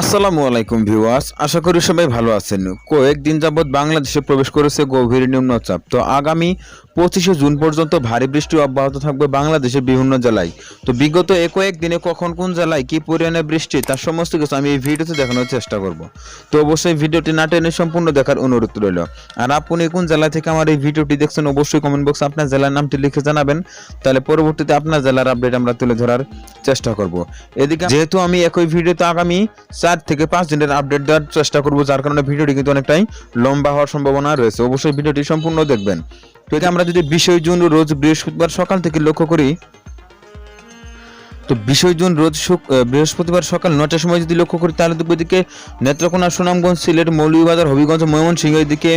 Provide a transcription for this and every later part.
আসসালামু আলাইকুম ভিউয়ার্স, আশা করি সবাই ভালো আছেন। কয়েকদিন যাবৎ বাংলাদেশে প্রবেশ করেছে গভীর নিম্নচাপ। তো আগামী পঁচিশে জুন পর্যন্ত ভারী বৃষ্টি অব্যাহত থাকবে বাংলাদেশের বিভিন্ন জেলায়। তো বিগত এ কয়েকদিনে কখন কোন জেলায় কি পরিমাণে বৃষ্টি, তার সমস্ত কিছু আমি এই ভিডিওতে দেখানোর চেষ্টা করব। তো অবশ্যই ভিডিওটি না টেনে সম্পূর্ণ দেখার অনুরোধ রইল। আর আপনি কোন জেলা থেকে আমার এই ভিডিওটি দেখছেন, অবশ্যই কমেন্ট বক্সে আপনার জেলার নামটি লিখে জানাবেন। তাহলে পরবর্তীতে আপনার জেলার আপডেট আমরা তুলে ধরার চেষ্টা করব। এদিকে যেহেতু আমি একই ভিডিওতে আগামী চার থেকে পাঁচ দিনের আপডেট দেওয়ার চেষ্টা করব, যার কারণে ভিডিওটি কিন্তু অনেকটাই লম্বা হওয়ার সম্ভাবনা রয়েছে। অবশ্যই ভিডিওটি সম্পূর্ণ দেখবেন। একে আমরা যদি বিশই জুন রোজ বৃহস্পতিবার সকাল থেকে লক্ষ্য করি, তো বিশই জুন রোজ বৃহস্পতিবার সকাল নটার সময় যদি লক্ষ্য করি, তাহলে দেখব এদিকে নেত্রকোনা, সুনামগঞ্জ, সিলেট, মৌলভীবাজার, হবিগঞ্জ, ময়মনসিংহ, এদিকে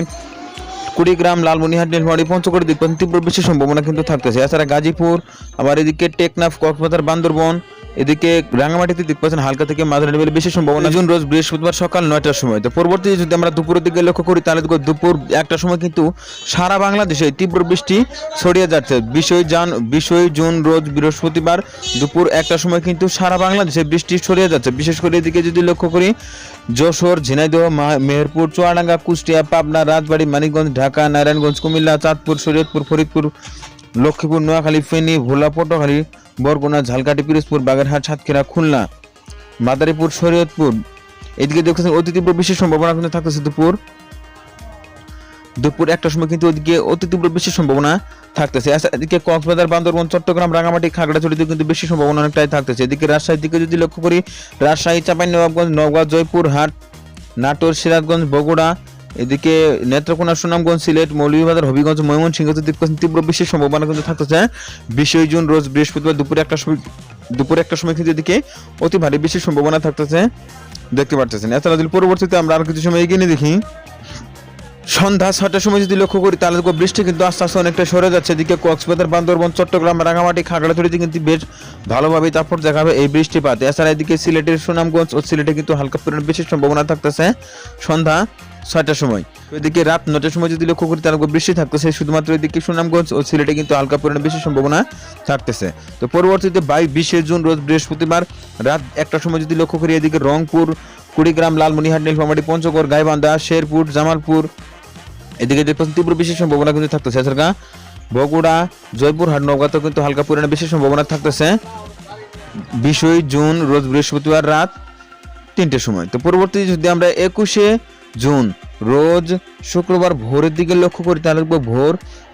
কুড়িগ্রাম, লালমনিহাট, নীলফামারী পঞ্চগড়ের দিক তীব্র বেশি সম্ভাবনা কিন্তু থাকতেছে। এছাড়া গাজীপুর, আবার এদিকে টেকনাফ, কক্সবাজার, বান্দরবন এদিকে রাঙামাটিতে দিক পাচ্ছেন হালকা থেকে মাঝারি লেভেলে বেশি সম্ভাবনা জুন রোজ বৃহস্পতিবার সকাল নয়টার সময়। তো পরবর্তী যদি আমরা দুপুরের দিকে লক্ষ্য করি, তাহলে দুপুর একটার সময় কিন্তু সারা বাংলাদেশে তীব্র বৃষ্টি ছড়িয়ে যাচ্ছে। বিশই জান, বিশই জুন রোজ বৃহস্পতিবার দুপুর একটার সময় কিন্তু সারা বাংলাদেশে বৃষ্টি ছড়িয়ে যাচ্ছে। বিশেষ করে এদিকে যদি লক্ষ্য করি, যশোর, ঝিনাইদহ মেহেরপুর, চুয়াডাঙ্গা, কুষ্টিয়া, পাবনা, রাজবাড়ি, মানিকগঞ্জ, ঢাকা, নারায়ণগঞ্জ, কুমিল্লা, চাঁদপুর, শরীয়তপুর, ফরিদপুর লক্ষ্মীপুর নোয়াখালী ফেনী ভোলা পটুয়াখালী বরগুনা ঝালকাটি পিরোজপুর বাগেরহাট সাতক্ষীরা খুলনা মাদারীপুর শরীয়তপুর। এদিকে দেখতেছেন অতি তীব্র বিশেষ সম্ভাবনা কিন্তু থাকতেছে দুপুর। দুপুর একটার সময় কিন্তু ওদিকে অতি তীব্র বেশি সম্ভাবনা থাকতেছে। আচ্ছা, এদিকে কক্সবাজার বান্দরবন চট্টগ্রাম রাঙামাটি খাগড়াছড়িতে কিন্তু বেশি সম্ভাবনা অনেকটাই থাকতেছে। এদিকে রাজশাহীর দিকে যদি লক্ষ্য করি রাজশাহী চাঁপাইনবাবগঞ্জ নওগাঁ জয়পুর হাট নাটোর সিরাজগঞ্জ বগুড়া এদিকে নেত্রকোনা সুনামগঞ্জ, সিলেট, মৌলভীবাজার, হবিগঞ্জ, ময়মনসিংহ দিক পর্যন্ত তীব্র বেশি সম্ভাবনা কিন্তু থাকতেছে, বিশই জুন রোজ বৃহস্পতিবার দুপুরে একটা সময়, দুপুরে একটা সময় কিন্তু এদিকে অতি ভারী বেশি সম্ভাবনা থাকতেছে, দেখতে পারতেছেন। এছাড়া যদি পরবর্তীতে আমরা আর কিছু সময় এগিয়ে দেখি, সন্ধ্যা ছটার সময় যদি লক্ষ্য করি, তাহলে বৃষ্টি কিন্তু আস্তে আস্তে অনেকটা সরে যাচ্ছে। এদিকে কক্সবাজার, বান্দরবন, চট্টগ্রাম রাঙামাটি খাগড়াছড়িতে কিন্তু বেশ ভালোভাবে তারপর দেখাবে এই বৃষ্টিপাত। এছাড়া এদিকে সিলেটের সুনামগঞ্জ ও সিলেটে কিন্তু হালকা পরিমাণ বেশি সম্ভাবনা থাকতেছে। সন্ধ্যা ছয়টার সময়। তো এদিকে রাত নটার সময় যদি লক্ষ্য করি, তাহলে বৃষ্টি থাকতেছে। শুধুমাত্র এদিকে সুনামগঞ্জ ও সিলেটে কিন্তু হালকা পরিমাণে বেশি সম্ভাবনা থাকতেছে। তো পরবর্তীতে বাই বিশে জুন, রোজ বৃহস্পতিবার রাত একটার সময় যদি লক্ষ্য করি, এদিকে রংপুর, কুড়িগ্রাম, লালমনিহাট, নীলফামারী, পঞ্চগড়, গাইবান্ধা, শেরপুর, জামালপুর, এদিকে দেখবেন তীব্র বিশেষ সম্ভাবনা কিন্তু থাকতেছে। এছাড়া বগুড়া, জয়পুরহাট নৌকাতেও কিন্তু হালকা পরিমাণে বেশি সম্ভাবনা থাকতেছে। বিশই জুন, রোজ বৃহস্পতিবার রাত তিনটের সময়। তো পরবর্তী যদি আমরা একুশে জুন। রোজ শুক্রবার ভোরের দিকে লক্ষ্য করি তাহলে দেখব ভোর।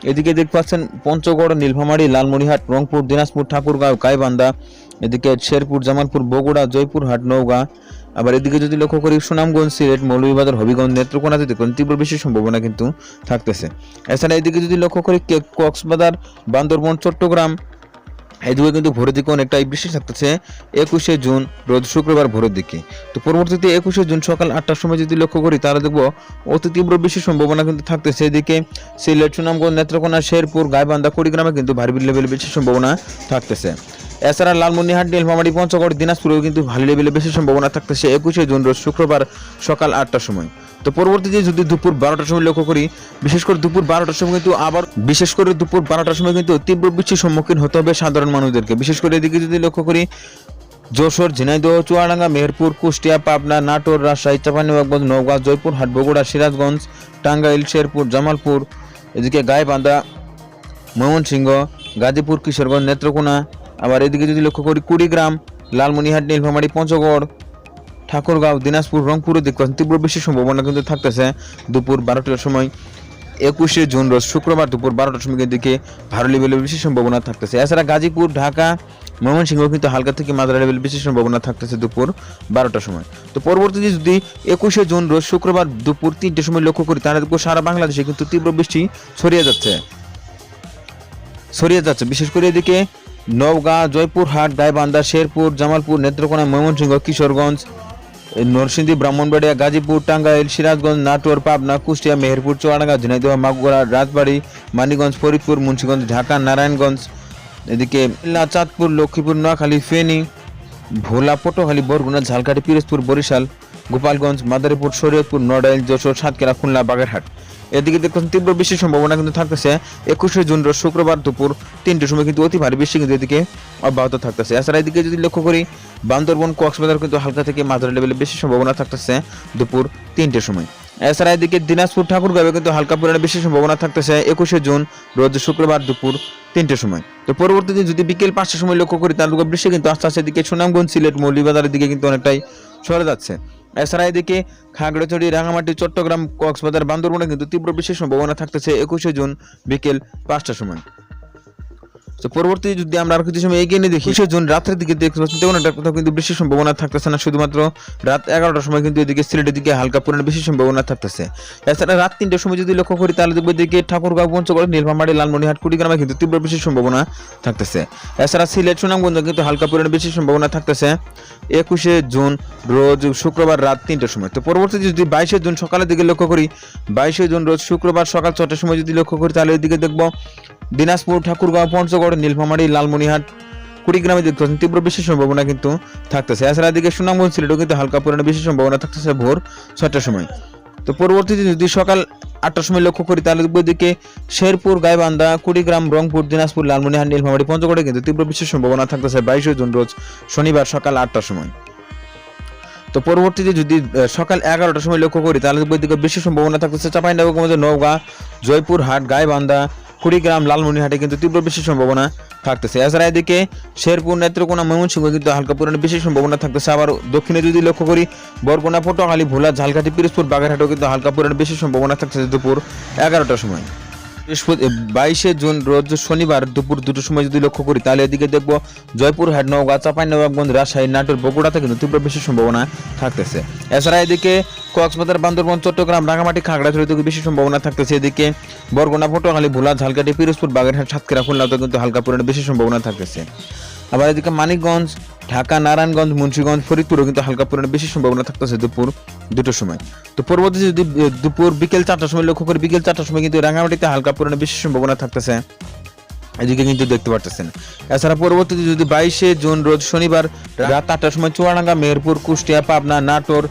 এদিকে দেখতে পাচ্ছেন পঞ্চগড়, নীলফামারী, লালমনিহাট, রংপুর, দিনাজপুর, ঠাকুরগাঁও, গাইবান্ধা, এদিকে শেরপুর, জামালপুর, বগুড়া, জয়পুরহাট, নওগাঁ। আবার এদিকে যদি লক্ষ্য করি সুনামগঞ্জ, সিলেট, মৌলভীবাজার, হবিগঞ্জ নেত্রকোনাতে দেখুন তীব্র বেশি সম্ভাবনা কিন্তু থাকতেছে। এছাড়া এদিকে যদি লক্ষ্য করি কক্সবাজার, বান্দরবন, চট্টগ্রাম এদিকে কিন্তু ভোরের দিকে অনেকটাই বৃষ্টি থাকতেছে। একুশে জুন রোদ শুক্রবার ভোরের দিকে। তো পরবর্তীতে একুশে জুন সকাল আটটার সময় যদি লক্ষ্য করি, তাহলে দেখব অতি তীব্র বৃষ্টির সম্ভাবনা কিন্তু থাকতেছে। এদিকে সিলেট, সুনামগঞ্জ, নেত্রকোনা, শেরপুর, গাইবান্ধা, কুড়িগ্রামে কিন্তু ভারী লেভেলের বৃষ্টির সম্ভাবনা থাকতেছে। এছাড়া লালমনিহাট নীলফামারী, পঞ্চগড়, দিনাজপুরেও কিন্তু ভালো লেভেলে বেশি সম্ভাবনা থাকতেছে একুশে জুন, রোজ শুক্রবার সকাল আটটার সময়। তো পরবর্তীতে যদি দুপুর বারোটার সময় লক্ষ্য করি, বিশেষ করে দুপুর বারোটার সময় কিন্তু আবার, বিশেষ করে দুপুর বারোটার সময় কিন্তু তীব্র বৃষ্টির সম্মুখীন হতে হবে সাধারণ মানুষদেরকে। বিশেষ করে এদিকে যদি লক্ষ্য করি, যশোর, ঝিনাইদহ, চুয়াডাঙ্গা, মেহেরপুর, কুষ্টিয়া, পাবনা, নাটোর, রাজশাহী, চাঁপাইনবাবগঞ্জ, নওগাঁ, জয়পুর হাট, বগুড়া, সিরাজগঞ্জ, টাঙ্গাইল, শেরপুর, জামালপুর, এদিকে গাইবান্ধা, ময়মনসিংহ, গাজীপুর, কিশোরগঞ্জ, নেত্রকোনা আবার এদিকে যদি লক্ষ্য করি, কুড়িগ্রাম লালমনিহাট নীলফামারী, পঞ্চগড়, ঠাকুরগাঁও, দিনাজপুর, রংপুরে দেখতে পাচ্ছেন তীব্র বৃষ্টির সম্ভাবনা কিন্তু থাকতেছে। দুপুর বারোটার সময়, একুশে জুন রোজ শুক্রবার দুপুর বারোটার সময় দিকে ভারী লেভেলের বেশি সম্ভাবনা থাকতেছে। এছাড়া গাজীপুর, ঢাকা, ময়মনসিংহ কিন্তু হালকা থেকে মাঝারি লেভেল বেশি সম্ভাবনা থাকতেছে দুপুর বারোটার সময়। তো পরবর্তীতে যদি একুশে জুন রোজ শুক্রবার দুপুর তিনটের সময় লক্ষ্য করি, তাহলে সারা বাংলাদেশে কিন্তু তীব্র বৃষ্টি ছড়িয়ে যাচ্ছে। ছড়িয়ে যাচ্ছে। বিশেষ করে এদিকে নওগাঁ, জয়পুরহাট, গাইবান্ধা, শেরপুর, জামালপুর, নেত্রকোনা, ময়মনসিংহ, কিশোরগঞ্জ, নরসিংদী, ব্রাহ্মণবাড়িয়া, গাজীপুর, টাঙ্গাইল, সিরাজগঞ্জ, নাটোর, পাবনা, কুষ্টিয়া, মেহেরপুর, চুয়াডাঙ্গা, ঝিনাইদহ, মাগুরা, রাজবাড়ী মানিগঞ্জ ফরিদপুর, মুন্সিগঞ্জ, ঢাকা, নারায়ণগঞ্জ, এদিকে চাঁদপুর, লক্ষ্মীপুর, নোয়াখালী, ফেনী, ভোলা, পটুয়াখালী, বরগুনা, ঝালকাঠি, পিরোজপুর, বরিশাল গোপালগঞ্জ, মাদারীপুর, শরীয়তপুর, নড়াইল, যশোর, সাতক্ষীরা, খুলনা, বাগেরহাট। এদিকে দেখুন, তীব্র বৃষ্টির সম্ভাবনা কিন্তু থাকতেছে। একুশে জুন শুক্রবার দুপুর তিনটের সময় কিন্তু অতি ভারী বৃষ্টি কিন্তু এদিকে অব্যাহত থাকতেছে। এছাড়া এদিকে যদি লক্ষ্য করি, বান্দরবন, কক্সবাজার কিন্তু হালকা থেকে মাঝারি লেভেলে বেশি সম্ভাবনা থাকতেছে দুপুর তিনটের সময়। এছাড়া এদিকে দিনাজপুর ঠাকুরগাঁও কিন্তু হালকা পরিমাণে বেশি সম্ভাবনা থাকতেছে একুশে জুন রোজ শুক্রবার দুপুর তিনটের সময়। তো পরবর্তীতে যদি বিকেল পাঁচটার সময় লক্ষ্য করি তার বৃষ্টি কিন্তু আস্তে আস্তে এদিকে সুনামগঞ্জ, সিলেট মৌলিবাজারের দিকে কিন্তু অনেকটাই সরে যাচ্ছে। এছাড়া এদিকে খাগড়াছড়ি, রাঙামাটি, চট্টগ্রাম, কক্সবাজার, বান্দরবনে কিন্তু তীব্র বৃষ্টির সম্ভাবনা থাকতেছে একুশে জুন বিকেল পাঁচটার সময়। তো পরবর্তী যদি আমরা আর কিছু সময় এগিয়ে নিয়ে দেখি একুশে জুন রাতের দিকে দেখতে পাচ্ছি তেমন একটা কোথাও কিন্তু বৃষ্টির সম্ভাবনা থাকতেছে না, শুধুমাত্র রাত এগারোটার সময় কিন্তু এদিকে সিলেটের দিকে হালকা পরিমাণে বেশি সম্ভাবনা থাকতেছে। এছাড়া রাত তিনটের সময় যদি লক্ষ্য করি, তাহলে দেখব এদিকে ঠাকুরগাঁও, পঞ্চগড়, নীলফামারী লালমনিহাট কুড়িগ্রামে কিন্তু তীব্র বৃষ্টির সম্ভাবনা থাকতেছে। এছাড়া সিলেট, সুনামগঞ্জে কিন্তু হালকা পরিমাণে বেশি সম্ভাবনা থাকতেছে। একুশে জুন রোজ শুক্রবার রাত তিনটের সময়। তো পরবর্তীতে যদি বাইশে জুন সকালের দিকে লক্ষ্য করি, বাইশে জুন রোজ শুক্রবার সকাল ছটার সময় যদি লক্ষ্য করি, তাহলে এদিকে দেখব দিনাজপুর, ঠাকুরগাঁও, পঞ্চগড়, নীলফামারী লালমনিহাট কুড়িগ্রামে দেখতে পাচ্ছেন তীব্র বৃষ্টির সম্ভাবনা কিন্তু থাকতেছে। এছাড়া এদিকে সুনামগঞ্জ সিলেটও কিন্তু হালকা পরিমাণে বেশি সম্ভাবনা থাকতেছে ভোর ছয়টার সময়। তো পরবর্তীতে যদি সকাল আটটার সময় লক্ষ্য করি, তাহলে দেখব শেরপুর, গাইবান্ধা, কুড়িগ্রাম, রংপুর, দিনাজপুর লালমনিহাট নীলফামারী, পঞ্চগড়ে কিন্তু তীব্র বৃষ্টির সম্ভাবনা থাকতেছে বাইশে জুন রোজ শনিবার সকাল আটটার সময়। তো পরবর্তীতে যদি সকাল এগারোটার সময় লক্ষ্য করি, তাহলে দেখব এদিকে বেশি সম্ভাবনা থাকতেছে চাপাইনবাবগঞ্জ নওগাঁ, জয়পুরহাট, গাইবান্ধা কুড়িগ্রাম লালমনিহাটে কিন্তু তীব্র বেশি সম্ভাবনা থাকতেছে। এছাড়া এদিকে শেরপুর, নেত্রকোনা, ময়মনসিংহ কিন্তু হালকা পরিমাণে বেশি সম্ভাবনা থাকতেছে। আবার দক্ষিণে যদি লক্ষ্য করি, বরগুনা, পটুয়াখালী, ভোলা, ঝালকাঠি, পিরোজপুর, বাগেরহাটেও কিন্তু হালকা পরিমাণে বেশি সম্ভাবনা থাকতেছে দুপুর এগারোটার সময়। বাইশে জুন রোজ শনিবার দুপুর দুটোর সময় যদি লক্ষ্য করি, তাহলে এদিকে দেখব জয়পুরহাট, নওগাঁ চাঁপাইনবাবগঞ্জ রাজশাহী, নাটোর বগুড়াতে কিন্তু তীব্র বেশি সম্ভাবনা থাকতেছে। এছাড়া এদিকে কক্সবাজার, বান্দরবন, চট্টগ্রাম রাঙামাটি খাগড়াছড়িতে বেশি সম্ভাবনা থাকতেছে। এদিকে বরগুনা, পটুয়াখালী, ভোলা ঝালকাটি পিরোজপুর, বাগেরহাট, সাতক্ষীরা খুলনাতে কিন্তু হালকা পরিমাণে বেশি সম্ভাবনা থাকতেছে। আবার এদিকে মানিকগঞ্জ, ঢাকা, নারায়ণগঞ্জ, মুন্সিগঞ্জ, ফরিদপুরও কিন্তু হালকা পরিমাণে বেশি সম্ভাবনা থাকতেছে দুপুর দুটোর সময়। তো পরবর্তী যদি দুপুর বিকেল চারটার সময় লক্ষ্য করি বিকেল চারটার সময় কিন্তু রাঙামাটিতে হালকা পরিমাণে বেশি সম্ভাবনা থাকতেছে। এদিকে কিন্তু দেখতে পারতেছেন। এছাড়া পরবর্তীতে যদি বাইশে জুন, রোজ শনিবার রাত আটটার সময় চুয়াডাঙ্গা, মেহেরপুর, কুষ্টিয়া, পাবনা, নাটোর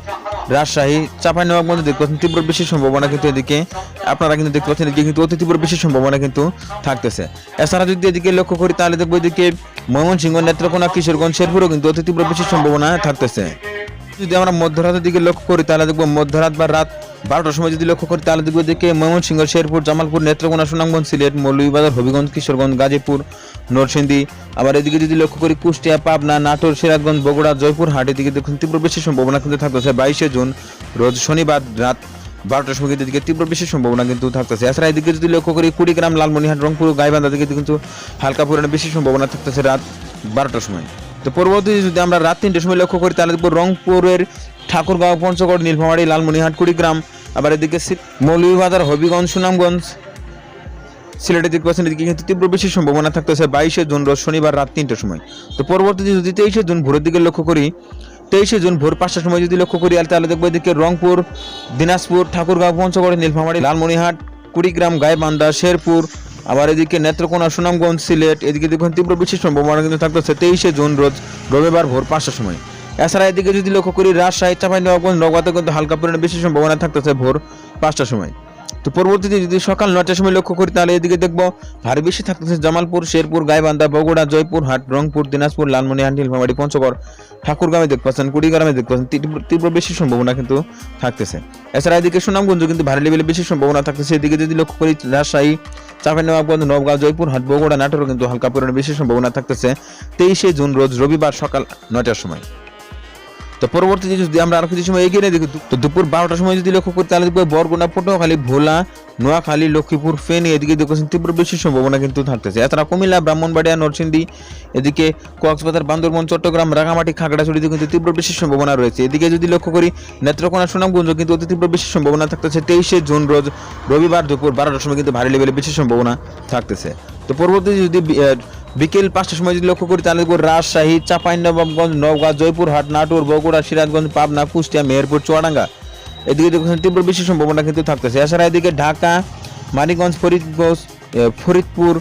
রাজশাহী, চাঁপাইনবাবগঞ্জে দেখতে পাচ্ছেন তীব্র বৃষ্টির সম্ভাবনা কিন্তু এদিকে। আপনারা কিন্তু দেখতে পাচ্ছেন এদিকে কিন্তু অতি তীব্র বৃষ্টির সম্ভাবনা কিন্তু থাকতেছে। এছাড়া যদি এদিকে লক্ষ্য করি, তাহলে দেখব এদিকে ময়মনসিংহ, নেত্রকোনা, কিশোরগঞ্জ, শেরপুরও কিন্তু অতি তীব্র বৃষ্টির সম্ভাবনা থাকতেছে। যদি আমরা মধ্যরাতের দিকে লক্ষ্য করি, তাহলে দেখব মধ্যরাত বা রাত বারোটার সময় যদি লক্ষ্য করি, তাহলে দেখব এদিকে ময়মনসিংহ, শেরপুর, জামালপুর, নেত্রকোনা, সুনামগঞ্জ, সিলেট, মৌলভীবাজার, হবিগঞ্জ, কিশোরগঞ্জ, গাজীপুর, নরসিংদী। আবার এদিকে যদি লক্ষ্য করি, কুষ্টিয়া, পাবনা, নাটোর, সিরাজগঞ্জ, বগুড়া, জয়পুর হাট, এদিকে দেখুন তীব্র বেশি সম্ভাবনা কিন্তু থাকতেছে। বাইশে জুন, রোজ শনিবার রাত বারোটার সময় কিন্তু এদিকে তীব্র বেশি সম্ভাবনা কিন্তু থাকতেছে। এছাড়া এদিকে যদি লক্ষ্য করি, কুড়িগ্রাম লালমনিহাট রংপুর, গাইবান্ধা দিকে কিন্তু হালকা পরিমাণে বেশি সম্ভাবনা থাকতেছে রাত বারোটার সময়। তো পরবর্তী যদি আমরা রাত তিনটের সময় লক্ষ্য করি, তাহলে দেখব রংপুরের ঠাকুরগাঁও, পঞ্চগড়, নীলফামারী লালমনিহাট কুড়িগ্রাম আবার এদিকে মৌলভীবাজার, হবিগঞ্জ, সুনামগঞ্জ, সিলেটের দিক পাচ্ছেন, এদিকে কিন্তু তীব্র বেশি সম্ভাবনা থাকতেছে বাইশে জুন, রোজ শনিবার রাত তিনটের সময়। তো পরবর্তীতে যদি তেইশে জুন ভোরের দিকে লক্ষ্য করি, তেইশে জুন ভোর পাঁচটার সময় যদি লক্ষ্য করি, তাহলে দেখব এদিকে রংপুর, দিনাজপুর, ঠাকুরগাঁও, পঞ্চগড়, নীলফামারী লালমনিহাট কুড়িগ্রাম গাইবান্ধা, শেরপুর আবার এদিকে নেত্রকোনা সুনামগঞ্জ সিলেট, এদিকে দেখুন তীব্র বৃষ্টির সম্ভাবনা কিন্তু থাকতেছে তেইশে জুন রোজ, রবিবার ভোর পাঁচটার সময়। এছাড়া এদিকে যদি লক্ষ্য করি রাজশাহী, চাঁপাইনবাবগঞ্জ নগাতে কিন্তু হালকা পরিমাণে বৃষ্টির সম্ভাবনা থাকতেছে ভোর পাঁচটার সময়। তো পরবর্তীতে যদি সকাল নয়টার সময় লক্ষ্য করি, তাহলে এদিকে দেখব ভারী বেশি থাকতেছে জামালপুর, শেরপুর, গাইবান্ধা, বগুড়া, জয়পুর, হাট, রংপুর, দিনাজপুর, লালমনি লালমনিহাট নীলফামারী পঞ্চগড় ঠাকুরগামে দেখতে পাচ্ছেন, কুড়িগ্রামে দেখতে পাচ্ছেন, তীব্র- বেশি সম্ভাবনা কিন্তু থাকতেছে। এছাড়া এদিকে সুনামগঞ্জ কিন্তু ভারী লেভেলে বেশি সম্ভাবনা থাকতেছে। এদিকে যদি লক্ষ্য করি, রাজশাহী, চাঁপাইনবাবগঞ্জ নবগাঁও জয়পুর, হাট, বগুড়া, নাটোরও কিন্তু হালকা পরিমাণে বেশি সম্ভাবনা থাকতেছে। তেইশে জুন, রোজ রবিবার সকাল নয়টার সময়। তো পরবর্তীতে যদি আমরা আরও কিছু সময় এগিয়ে দেখি, তো দুপুর বারোটার সময় যদি লক্ষ্য করি তাহলে দেখব বরগুনা পটুয়াখালী ভোলা, নোয়াখালী, লক্ষ্মীপুর, ফেনী, এদিকে দেখছেন তীব্র বেশি সম্ভাবনা কিন্তু থাকতেছে। এছাড়া কুমিল্লা, ব্রাহ্মণবাড়িয়া, নরসিংদী, এদিকে কক্সবাজার, বান্দরবন, চট্টগ্রাম, রাঙামাটি, খাগড়াছড়িতে কিন্তু তীব্র বেশি সম্ভাবনা রয়েছে। এদিকে যদি লক্ষ্য করি, নেত্রকোনা, সুনামগঞ্জ কিন্তু অতি তীব্র বেশি সম্ভাবনা থাকতেছে। তেইশে জুন রোজ রবিবার দুপুর বারোটার সময় কিন্তু ভারী লেভেলে বেশি সম্ভাবনা থাকতেছে। তো পরবর্তী যদি বিকেল পাঁচটার সময় যদি লক্ষ্য করি, তাহলে রাজশাহী চাঁপাইনবাবগঞ্জ নওগাঁ জয়পুরহাট নাটোর, বগুড়া, সিরাজগঞ্জ, পাবনা, কুষ্টিয়া, মেহেরপুর, চুয়াডাঙ্গা। এদিকে তীব্র বেশি সম্ভাবনা কিন্তু থাকতেছে। এছাড়া এদিকে ঢাকা, মানিকগঞ্জ, ফরিদগঞ্জ ফরিদপুর,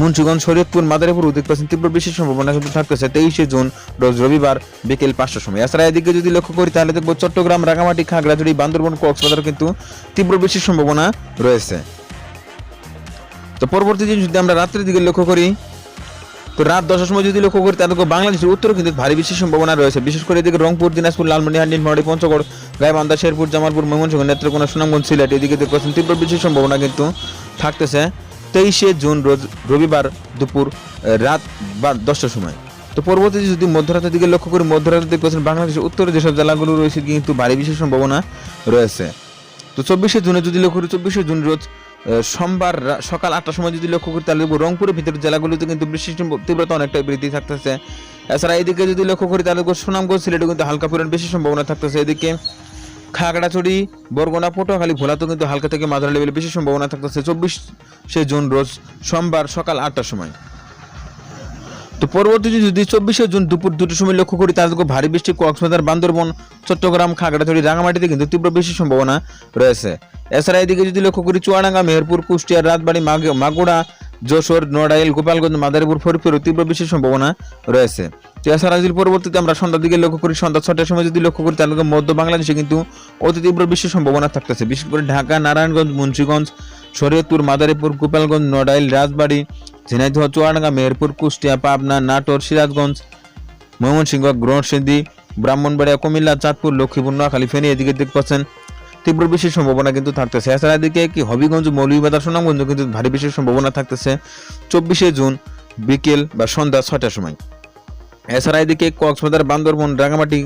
মুন্সিগঞ্জ, শরীয়তপুর, মাদারীপুর উদিত পাচ্ছেন তীব্র বৃষ্টির সম্ভাবনা কিন্তু থাকতেছে তেইশে জুন, রোজ রবিবার বিকেল পাঁচটার সময়। এছাড়া এদিকে যদি লক্ষ্য করি, তাহলে দেখব চট্টগ্রাম, রাঙামাটি, খাগড়াছড়ি, বান্দরবন, কক্সবাজার কিন্তু তীব্র বৃষ্টির সম্ভাবনা রয়েছে। তো পরবর্তী যদি আমরা রাত্রের দিকে লক্ষ্য করি তো রাত দশটার সময় যদি লক্ষ্য করি দেখব বাংলাদেশের উত্তরে কিন্তু ভারী বৃষ্টির সম্ভাবনা রয়েছে। বিশেষ করে এদিকে রংপুর, দিনাজপুর, লালমনিরহাট নীলফামারী পঞ্চগড়, গাইবান্ধা, শেরপুর, জামালপুর, ময়মনসিংহ, নেত্রকোনা, সুনামগঞ্জ, সিলেট, এদিকে দেখছেন তীব্র বৃষ্টির সম্ভাবনা কিন্তু থাকতেছে তেইশে জুন রোজ রবিবার দুপুর রাত বা দশটার সময়। তো পরবর্তীতে যদি মধ্যরাতের দিকে লক্ষ্য করি, মধ্যরাতে দেখছেন বাংলাদেশের উত্তরে যেসব জেলাগুলো রয়েছে কিন্তু ভারী বৃষ্টির সম্ভাবনা রয়েছে। তো চব্বিশে জুনে যদি লক্ষ্য করি, চব্বিশে জুন রোজ সোমবার সকাল আটটার সময় যদি লক্ষ্য করি তাহলে দেখব রংপুরের ভিতরের জেলাগুলিতে কিন্তু বৃষ্টির তীব্রতা অনেকটাই বৃদ্ধি থাকতেছে। এছাড়া এদিকে যদি লক্ষ্য করি তাহলে দেখব সুনামগঞ্জ, সিলেটে কিন্তু হালকা পরিমাণ বেশি সম্ভাবনা থাকতেছে। এদিকে খাগড়াছড়ি, বরগুনা, পটুয়াখালী ভোলাতেও কিন্তু হালকা থেকে মাঝারি লেভেলে বেশি সম্ভাবনা থাকতেছে। চব্বিশে জুন রোজ সোমবার সকাল আটটার সময়। তো পরবর্তীতে যদি চব্বিশে জুন দুপুর দুটোর সময় লক্ষ্য করি দেখব ভারী বৃষ্টি, কক্সবাজার, বান্দরবন, চট্টগ্রাম, খাগড়াছড়ি রাঙামাটিতে কিন্তু তীব্র বৃষ্টির সম্ভাবনা রয়েছে। এছাড়া এদিকে যদি লক্ষ্য করি, চুয়াডাঙ্গা, মেহেরপুর, কুষ্টিয়া, রাজবাড়ী, মাগ- মাগুড়া যশোর, নড়াইল, গোপালগঞ্জ, মাদারীপুর ফরিদপুর তীব্র বৃষ্টির সম্ভাবনা রয়েছে। তো এছাড়া যদি পরবর্তীতে আমরা সন্ধ্যার দিকে লক্ষ্য করি, সন্ধ্যা ছটার সময় যদি লক্ষ্য করি, তাহলে মধ্য বাংলাদেশে কিন্তু অতি তীব্র বৃষ্টির সম্ভাবনা থাকতেছে। বিশেষ করে ঢাকা, নারায়ণগঞ্জ, মুন্সীগঞ্জ, শরীয়তপুর, মাদারীপুর, গোপালগঞ্জ, নড়াইল, রাজবাড়ী ঝিনাইদহ, চুয়াডাঙ্গা, মেহেরপুর, কুষ্টিয়া, পাবনা, নাটোর, সিরাজগঞ্জ, ময়মনসিংহ গ্রহণসিদ্ধি ব্রাহ্মণবাড়িয়া, কুমিল্লা, চাঁদপুর, লক্ষ্মীপুর, নোয়াখালী ফেনী এদিকে দেখতে পাচ্ছেন। তীব্র বৃষ্টির সম্ভাবনা কিন্তু থাকতেছে। এছাড়া এদিকে কি হবিগঞ্জ, মৌলভীবাজার সুনামগঞ্জ কিন্তু ভারী বৃষ্টির সম্ভাবনা থাকতেছে চব্বিশে জুন বিকেল বা সন্ধ্যা ছয়টার সময়। এছাড়া এদিকে কক্সবাজার, বান্দরবন রাঙামাটি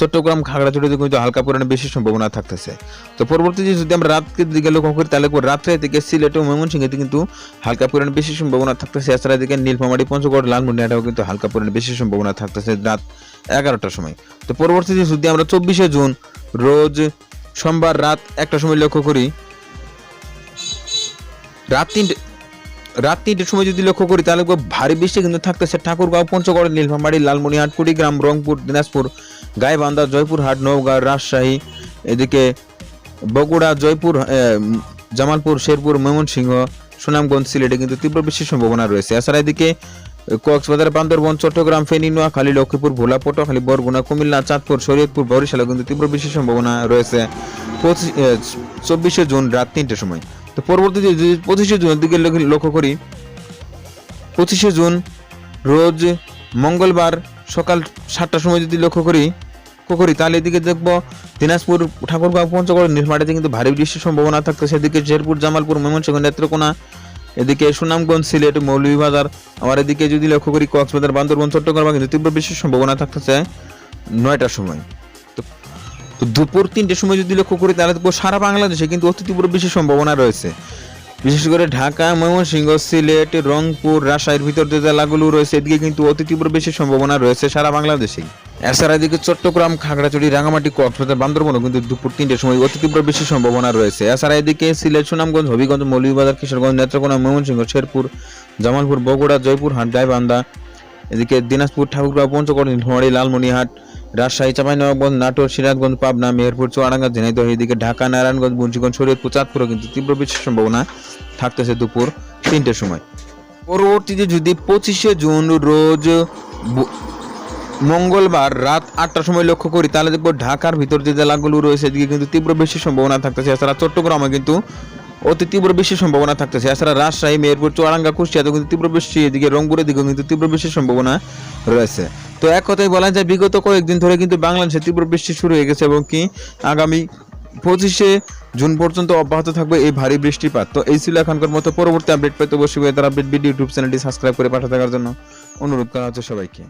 চট্টগ্রাম, খাগড়াছড়িতে কিন্তু হালকা পরিমাণে বেশি সম্ভাবনা থাকতেছে। তো পরবর্তীতে যদি আমরা রাতের দিকে লক্ষ্য করি, তাহলে রাত্রে দিকে সিলেট ও ময়মনসিংহে কিন্তু হালকা পরিমাণে বেশি সম্ভাবনা থাকতেছে। এছাড়া এদিকে নীলফামারী, পঞ্চগড়, লালমনিরহাটেও কিন্তু হালকা পরিমাণে বেশি সম্ভাবনা থাকতেছে রাত এগারোটার সময়। তো পরবর্তীতে যদি আমরা চব্বিশে জুন, রোজ সোমবার রাত একটা সময় লক্ষ্য করি, রাত তিনটে রাত তিনটের সময় যদি লক্ষ্য করি, তাহলে ভারী বৃষ্টি কিন্তু থাকতেছে। ঠাকুরগাঁও, পঞ্চগড়, নীলফামারী লালমনিরহাট কুড়িগ্রাম, রংপুর, দিনাজপুর, গাইবান্ধা, জয়পুরহাট, নওগাঁ, রাজশাহী, এদিকে বগুড়া, জয়পুর জামালপুর, শেরপুর, ময়মনসিংহ, সুনামগঞ্জ, সিলেটে কিন্তু তীব্র বৃষ্টির সম্ভাবনা রয়েছে। এছাড়া এদিকে কক্সবাজার, বান্দরবন, চট্টগ্রাম ফেনী নোয়াখালী লক্ষ্মীপুর, ভোলা, পটুয়াখালী, বরগুনা, কুমিল্লা, চাঁদপুর, শরীয়তপুর বরিশালে কিন্তু তীব্র বৃষ্টির সম্ভাবনা রয়েছে। চব্বিশে জুন রাত তিনটের সময়। তো পরবর্তীতে যদি পঁচিশে জুনের দিকে লক্ষ্য- করি, পঁচিশে জুন রোজ মঙ্গলবার সকাল সাতটার সময় যদি লক্ষ্য করি করি, তাহলে এদিকে দেখব দিনাজপুর ঠাকুরগাঁও পঞ্চগড় নীলমাটিতে কিন্তু ভারী বৃষ্টির সম্ভাবনা থাকতো সেদিকে শেরপুর, জামালপুর, ময়মনসিংহ, নেত্রকোনা, এদিকে সুনামগঞ্জ, সিলেট, মৌলভীবাজার আমার এদিকে যদি লক্ষ্য করি কক্সবাজার, বান্দরবন, চট্টগ্রাম কিন্তু তীব্র বৃষ্টির সম্ভাবনা থাকতেছে নয়টার সময়। তো দুপুর তিনটের সময় যদি লক্ষ্য করি, তাহলে সারা বাংলাদেশে কিন্তু অতি তীব্র বৃষ্টির সম্ভাবনা রয়েছে। বিশেষ করে ঢাকা, ময়মনসিংহ, সিলেট, রংপুর, রাজশাহীর ভিতর যে জেলাগুলো রয়েছে, এদিকে কিন্তু অতি তীব্র বৃষ্টির সম্ভাবনা রয়েছে সারা বাংলাদেশেই এছাড়া এদিকে চট্টগ্রাম, খাগড়াছড়ি রাঙামাটি কক্সবাজার, বান্দরবনও কিন্তু দুপুর তিনটের সময় অতি তীব্র বৃষ্টির সম্ভাবনা রয়েছে। এছাড়া এদিকে সিলেট, সুনামগঞ্জ, হবিগঞ্জ, মৌলভীবাজার, কিশোরগঞ্জ, নেত্রকোনা, ময়মনসিংহ, শেরপুর, জামালপুর, বগুড়া জয়পুরহাট গাইবান্ধা এদিকে দিনাজপুর, ঠাকুরগাঁও, পঞ্চগড়, নীলফামারী, লালমনিরহাট রাজশাহী, চাঁপাইনবাবগঞ্জ, নাটোর, সিরাজগঞ্জ, পাবনা, মেহেরপুর, চুয়াডাঙ্গা, ঝিনাইদহ, এদিকে ঢাকা, নারায়ণগঞ্জ, মুন্সিগঞ্জ, শরীয়তপুর, চাঁদপুরও কিন্তু তীব্র বৃষ্টির সম্ভাবনা থাকতেছে দুপুর তিনটের সময়। পরবর্তীতে যদি পঁচিশে জুন রোজ মঙ্গলবার রাত আটটার সময় লক্ষ্য করি, তাহলে দেখব ঢাকার ভিতর যে জেলাগুলো রয়েছে, এদিকে কিন্তু তীব্র বৃষ্টির সম্ভাবনা থাকতেছে। এছাড়া চট্টগ্রামে কিন্তু অতি তীব্র বৃষ্টির সম্ভাবনা থাকতেছে। এছাড়া রাজশাহী, মেহেরপুর, চুয়াডাঙ্গা কুষ্টিয়াতে কিন্তু তীব্র বৃষ্টি, এদিকে রংপুরের দিকেও কিন্তু তীব্র বৃষ্টির সম্ভাবনা রয়েছে। তো এক কথায় বলা যায়, বিগত কয়েকদিন ধরে কিন্তু বাংলাদেশে তীব্র বৃষ্টি শুরু হয়ে গেছে এবং কি আগামী পঁচিশে জুন পর্যন্ত অব্যাহত থাকবে এই ভারী বৃষ্টিপাত। তো এই ছিল এখনকার মতো পরবর্তী আপডেট পেতে অবশ্যই তার আপডেট ভিডিও ইউটিউব চ্যানেলটি সাবস্ক্রাইব করে পাঠা থাকার জন্য অনুরোধ করা হচ্ছে সবাইকে।